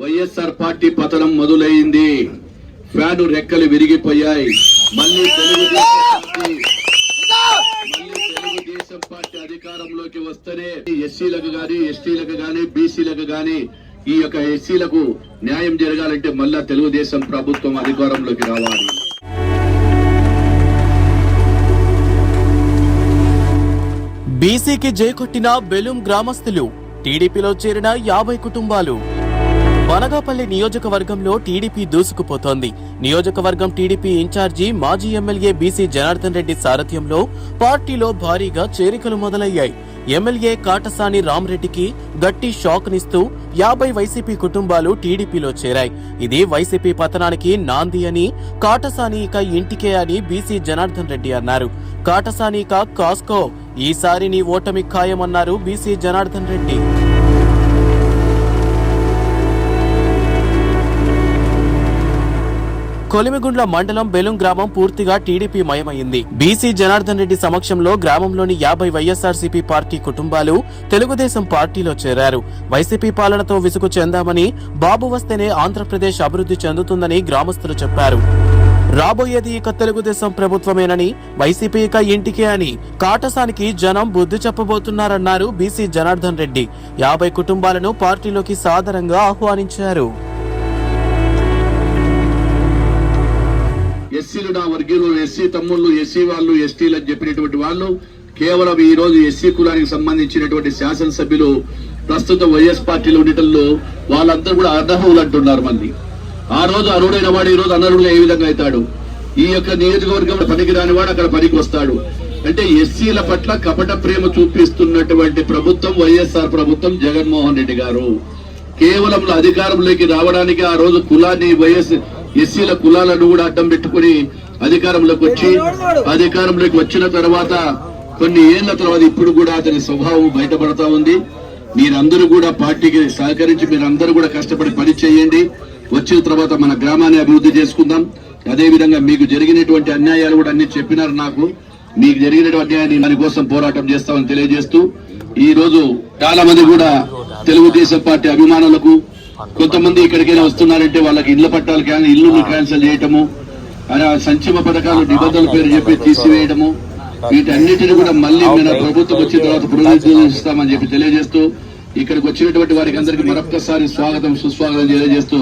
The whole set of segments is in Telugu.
వైఎస్ఆర్ పార్టీ పతనం మొదలైంది. ఫ్యాను రెక్కలు విరిగిపోయాయి. మళ్ళీ తెలుగుదేశం పార్టీ తెలుగుదేశం పార్టీ అధికారంలోకి వస్తేనే ఎస్సీలకు గాని ఎస్టీలకు గాని బీసీలకు గాని ఈ యొక్క ఎస్సీలకు న్యాయం జరగాలంటే మళ్ళా తెలుగుదేశం ప్రభుత్వం అధికారంలోకి రావాలి. బీసీకి జయకొట్టిన బెలూం గ్రామస్తులు టీడీపీలో చేరిన యాభై కుటుంబాలు. వనగాపల్లి నియోజకవర్గంలో టీడీపీ దూసుకుపోతోంది. నియోజకవర్గం టీడీపీ ఇన్ఛార్జి మాజీ ఎమ్మెల్యే బీసీ జనార్దన్ రెడ్డి సారథ్యంలో పార్టీలో భారీగా చేరికలు మొదలయ్యాయి. ఎమ్మెల్యే కాటసాని రామరెడ్డికి గట్టి షాక్ నిస్తూ యాభై వైసీపీ కుటుంబాలు టీడీపీలో చేరాయి. ఇది వైసీపీ పతనానికి నాంది అని కాటసాని ఇక ఇంటికే అని బీసీ జనార్దన్ రెడ్డి అన్నారు. కాటసాని ఇక కాస్కో ఈసారి నీ ఓటమి ఖాయమన్నారు బీసీ జనార్దన్ రెడ్డి. కొలిమిగుండ్ల మండలం బెలుం గ్రామం పూర్తిగా టీడీపీ మయమైంది. బీసీ జనార్దన్ రెడ్డి సమక్షంలో గ్రామంలోని యాభై వైఎస్ఆర్సీపీ పార్టీ కుటుంబాలు తెలుగుదేశం పార్టీలో చేరారు. వైసీపీ పాలనతో విసుగు చెందామని బాబు వస్తేనే ఆంధ్రప్రదేశ్ అభివృద్ధి చెందుతుందని గ్రామస్తులు చెప్పారు. రాబోయేది ఇక తెలుగుదేశం ప్రభుత్వమేనని వైసీపీ ఇక ఇంటికే అని కాటసానికి జనం బుద్ధి చెప్పబోతున్నారన్నారు బీసీ జనార్దన్ రెడ్డి. యాభై కుటుంబాలను పార్టీలోకి సాదరంగా ఆహ్వానించారు. వర్గీయులు ఎస్సీ తమ్ముళ్ళు ఎస్సీ వాళ్ళు ఎస్టీలు అని చెప్పినటువంటి వాళ్ళు కేవలం ఈ రోజు ఎస్సీ కులానికి సంబంధించినటువంటి శాసనసభ్యులు ప్రస్తుత వైఎస్ పార్టీలో ఉండటంలో వాళ్ళందరూ కూడా అర్హులు అంటున్నారు మంది. ఆ రోజు అరుడైన వాడు ఈ రోజు అనర్హుడుగా ఏ విధంగా అవుతాడు? ఈ యొక్క నియోజకవర్గంలో పనికి రాని వాడు అక్కడ పనికి వస్తాడు అంటే ఎస్సీల పట్ల కపట ప్రేమ చూపిస్తున్నటువంటి ప్రభుత్వం వైఎస్ఆర్ ప్రభుత్వం జగన్మోహన్ రెడ్డి గారు. కేవలం అధికారంలోకి రావడానికి ఆ రోజు కులాన్ని వైఎస్ ఎస్సీల కులాలను కూడా అడ్డం పెట్టుకుని అధికారంలోకి వచ్చి అధికారంలోకి వచ్చిన తర్వాత కొన్ని ఏళ్ళ తర్వాత ఇప్పుడు కూడా అతని స్వభావం బయటపడతా ఉంది. మీరందరూ కూడా పార్టీకి సహకరించి మీరందరూ కూడా కష్టపడి పని చేయండి. వచ్చిన తర్వాత మన గ్రామాన్ని అభివృద్ధి చేసుకుందాం. అదే విధంగా మీకు జరిగినటువంటి అన్యాయాలు కూడా అన్ని చెప్పినారు నాకు. మీకు జరిగినటువంటి అన్యాయాన్ని దాని కోసం పోరాటం చేస్తామని తెలియజేస్తూ ఈ రోజు చాలా మంది కూడా తెలుగుదేశం పార్టీ అభిమానులకు కొంతమంది ఇక్కడికైనా వస్తున్నారంటే వాళ్ళకి ఇళ్ళ పట్టాలు కానీ ఇల్లు క్యాన్సిల్ చేయటము అలా సంక్షేమ పథకాలు నిబంధనల పేరు చెప్పి తీసివేయడము వీటన్నిటిని కూడా మళ్ళీ మన ప్రభుత్వం వచ్చిన తర్వాత పునరుద్ధరిస్తామని చెప్పి తెలియజేస్తూ ఇక్కడికి వచ్చినటువంటి వారికి అందరికీ మరొక్కసారి స్వాగతం సుస్వాగతం తెలియజేస్తూ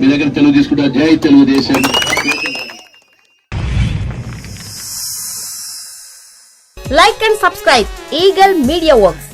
మీ దగ్గర తెలుగు తీసుకుంటా. జై Telugu Desam. Like and subscribe Eagle Media Works.